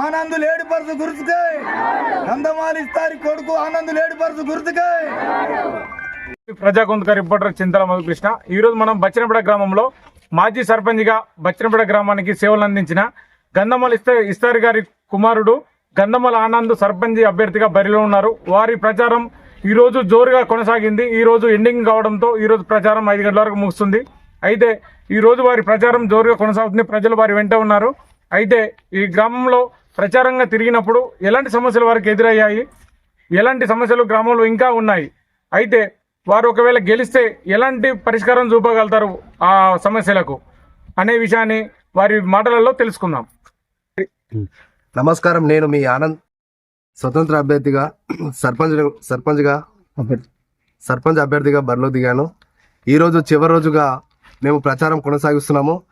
ఆనంద్ లేడి purse గుర్తుకే. ఇస్తారి కొడుకు ఆనంద్ లేడి purse గుర్తుకే. ప్రజా కొంతక రిపోర్టర్ చింతల మధుకృష్ణ. ఈ రోజు మనం బచ్చనపేట గ్రామంలో మాజీ సర్పంచ్గా బచ్చనపేట గ్రామానికి సేవలు అందించిన గంధమల ఇస్తారి గారి కుమారుడు గంధమల ఆనంద్ సర్పంచ్ అభ్యర్థిగా బరిలో ఉన్నారు. వారి ప్రచారం ఈ రోజు జోరుగా కొనసాగింది. ఈ రోజు ఎండింగ్ కావడంతో ఈ రోజు ప్రచారం ఐదు గంటల వరకు ముగుస్తుంది. అయితే ఈ రోజు వారి ప్రచారం జోరుగా కొనసాగుతుంది. ప్రజలు వారి వెంట ఉన్నారు. అయితే ఈ గ్రామంలో ప్రచారంగా తిరిగినప్పుడు ఎలాంటి సమస్యలు వారికి ఎదురయ్యాయి? ఎలాంటి సమస్యలు గ్రామంలో ఇంకా ఉన్నాయి? అయితే వారు ఒకవేళ గెలిస్తే ఎలాంటి పరిష్కారం చూపగలుగుతారు ఆ సమస్యలకు అనే విషయాన్ని వారి మాటలలో తెలుసుకుందాం. నమస్కారం. నేను మీ ఆనంద్ స్వతంత్ర అభ్యర్థిగా సర్పంచ్ సర్పంచ్గా సర్పంచ్ అభ్యర్థిగా బరిలో దిగాను. ఈరోజు చివరి రోజుగా మేము ప్రచారం కొనసాగిస్తున్నాము.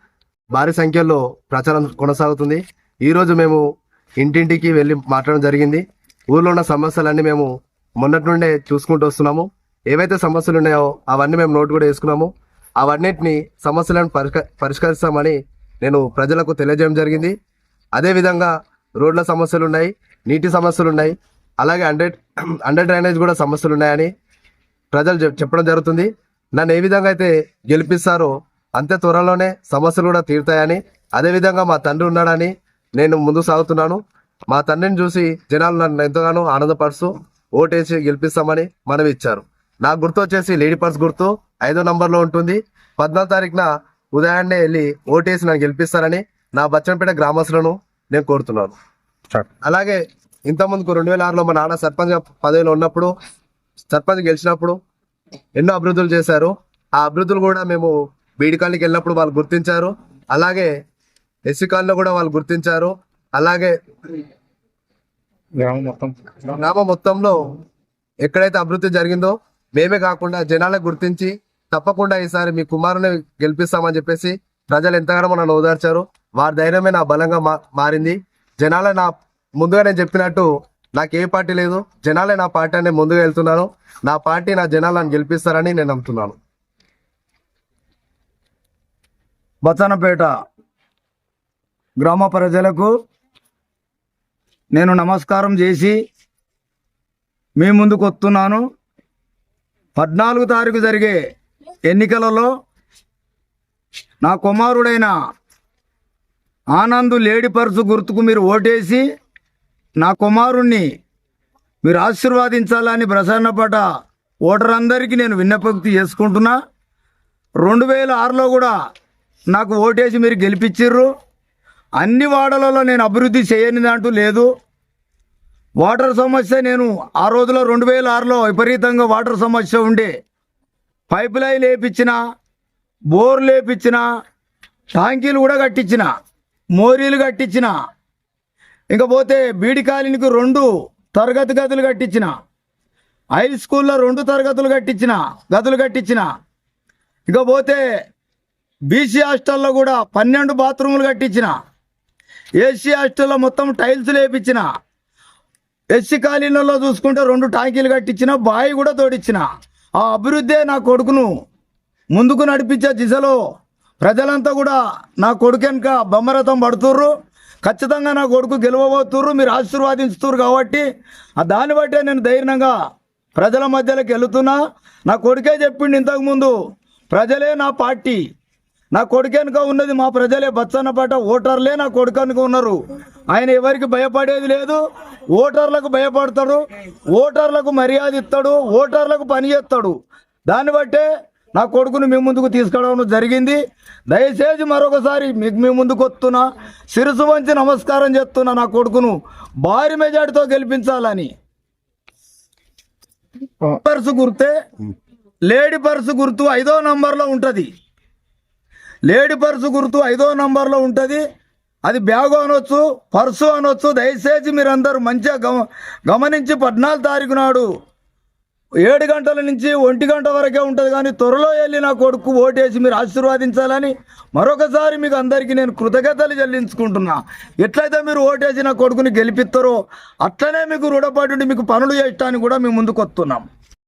భారీ సంఖ్యలో ప్రచారం కొనసాగుతుంది. ఈరోజు మేము ఇంటింటికి వెళ్ళి మాట్లాడడం జరిగింది. ఊర్లో ఉన్న సమస్యలన్నీ మేము మొన్నటి నుండే చూసుకుంటూ వస్తున్నాము. ఏవైతే సమస్యలు ఉన్నాయో అవన్నీ మేము నోటు కూడా వేసుకున్నాము అవన్నిటిని సమస్యలను పరిష్క పరిష్కరిస్తామని నేను ప్రజలకు తెలియజేయడం జరిగింది. అదేవిధంగా రోడ్ల సమస్యలు ఉన్నాయి నీటి సమస్యలు ఉన్నాయి అలాగే అండర్ అండర్ డ్రైనేజ్ కూడా సమస్యలు ఉన్నాయని ప్రజలు చెప్పడం జరుగుతుంది. నన్ను ఏ విధంగా అయితే గెలిపిస్తారో అంతే త్వరలోనే సమస్యలు కూడా తీరుతాయని అదేవిధంగా మా తండ్రి ఉన్నాడని నేను ముందుకు సాగుతున్నాను. మా తండ్రిని చూసి జనాలు నన్ను ఎంతగానో ఆనందపరుస్తూ ఓటేసి గెలిపిస్తామని మనవి ఇచ్చారు నా గుర్తు వచ్చేసి లేడీ పర్స్ గుర్తు. ఐదో నంబర్లో ఉంటుంది. పద్నాలుగు తారీఖున ఉదయాన్నే వెళ్ళి ఓటేసి నన్ను గెలిపిస్తారని నా బచ్చనపేట గ్రామస్తులను నేను కోరుతున్నాను. అలాగే ఇంతకుముందుకు రెండు వేల ఆరులో మా నాన్న సర్పంచ్ పదవిలో ఉన్నప్పుడు సర్పంచ్ గెలిచినప్పుడు ఎన్నో అభివృద్ధులు చేశారు. ఆ అభివృద్ధులు కూడా మేము బీడి కాలనీకి వెళ్ళినప్పుడు వాళ్ళు గుర్తించారు. అలాగే ఎస్సీ కాలనీలో కూడా వాళ్ళు గుర్తించారు. అలాగే గ్రామం మొత్తం. గ్రామం మొత్తంలో ఎక్కడైతే అభివృద్ధి జరిగిందో మేమే కాకుండా జనాలకు గుర్తించి తప్పకుండా ఈసారి మీ కుమారుని గెలిపిస్తామని చెప్పేసి ప్రజలు ఎంతగానో నన్ను ఓదార్చారు. వారి ధైర్యమే నా బలంగా మా- మారింది. జనాల నా ముందుగా నేను చెప్పినట్టు నాకు ఏ పార్టీ లేదు. జనాలే నా పార్టీ అని ముందుగా వెళ్తున్నాను. నా పార్టీ నా జనాలను గెలిపిస్తారని నేను నమ్ముతున్నాను. బచ్చనపేట గ్రామ ప్రజలకు నేను నమస్కారం చేసి మీ ముందుకు వస్తున్నాను. పద్నాలుగు తారీఖు జరిగే ఎన్నికలలో నా కుమారుడైన ఆనంద్ లేడీ పర్సు గుర్తుకు మీరు ఓటేసి నా కుమారుణ్ణి మీరు ఆశీర్వాదించాలని ప్రసన్నపట ఓటర్ అందరికీ నేను విన్నపక్తి చేసుకుంటున్నా. రెండు వేల ఆరులో కూడా నాకు ఓటేసి మీరు గెలిపించిర్రు అన్ని వార్డులలో నేను అభివృద్ధి చేయని దాంట్లో లేదు. వాటర్ సమస్య నేను ఆ రోజులో రెండు వేల ఆరులో విపరీతంగా వాటర్ సమస్య ఉండే. పైప్ లైన్ లేపించిన బోర్ లేపించిన ట్యాంకీలు కూడా కట్టించిన మోరీలు కట్టించిన. ఇంకా పోతే బీడి కాలనీకి రెండు తరగతి గదులు కట్టించిన. హై స్కూల్లో రెండు తరగతులు కట్టించిన గదులు కట్టించిన. ఇక పోతే బీసీ హాస్టల్లో కూడా పన్నెండు బాత్రూములు కట్టించిన. ఏసీ హాస్టల్లో మొత్తం టైల్స్ లేపించిన ఎస్సీ కాలనీలో చూసుకుంటే రెండు ట్యాంకీలు కట్టించిన బావి కూడా తోడిచ్చిన. ఆ అభివృద్ధే నా కొడుకును. ముందుకు నడిపించే దిశలో ప్రజలంతా కూడా నా కొడుకు వెనుక బొమ్మరథం పడుతుర్రు. ఖచ్చితంగా నా కొడుకు గెలవబోతుర్రు. మీరు ఆశీర్వాదిస్తున్నారు కాబట్టి ఆ దాన్ని బట్టే నేను ధైర్యంగా ప్రజల మధ్యలోకి వెళుతున్నా. నా కొడుకే చెప్పిండు ఇంతకుముందు ప్రజలే నా పార్టీ. నా కొడుకెనుక ఉన్నది మా ప్రజలే బచ్చన్నపేట ఓటర్లే నా కొడుకనుక ఉన్నారు. ఆయన ఎవరికి భయపడేది లేదు. ఓటర్లకు భయపడతాడు. ఓటర్లకు మర్యాద ఇస్తాడు. ఓటర్లకు పని చేస్తాడు. దాన్ని బట్టే నా కొడుకును మీ ముందుకు తీసుకురావడం జరిగింది. దయచేసి మరొకసారి మీకు మీ ముందుకు వస్తున్నా. శిరసు వంచి నమస్కారం చేస్తున్నా నా కొడుకును. భారీ మెజార్టీతో గెలిపించాలని. పర్సు గుర్తే లేడీ పర్సు గుర్తు ఐదో నంబర్లో ఉంటుంది. లేడీ పర్సు గుర్తు ఐదో నంబర్లో ఉంటుంది. అది బ్యాగు అనొచ్చు పర్సు అనొచ్చు. దయచేసి మీరందరూ మంచిగా గమ గమనించి పద్నాలుగు తారీఖు నాడు ఏడు గంటల నుంచి ఒంటి గంట వరకే ఉంటుంది కానీ త్వరలో వెళ్ళి నా కొడుకు ఓటేసి మీరు ఆశీర్వాదించాలని మరొకసారి మీకు అందరికీ నేను కృతజ్ఞతలు చెల్లించుకుంటున్నా. ఎట్లయితే మీరు ఓటేసి నా కొడుకుని గెలిపిస్తారో అట్లనే మీకు రుణపడి మీకు పనులు చేయటానికి కూడా మేము ముందుకు వస్తున్నాం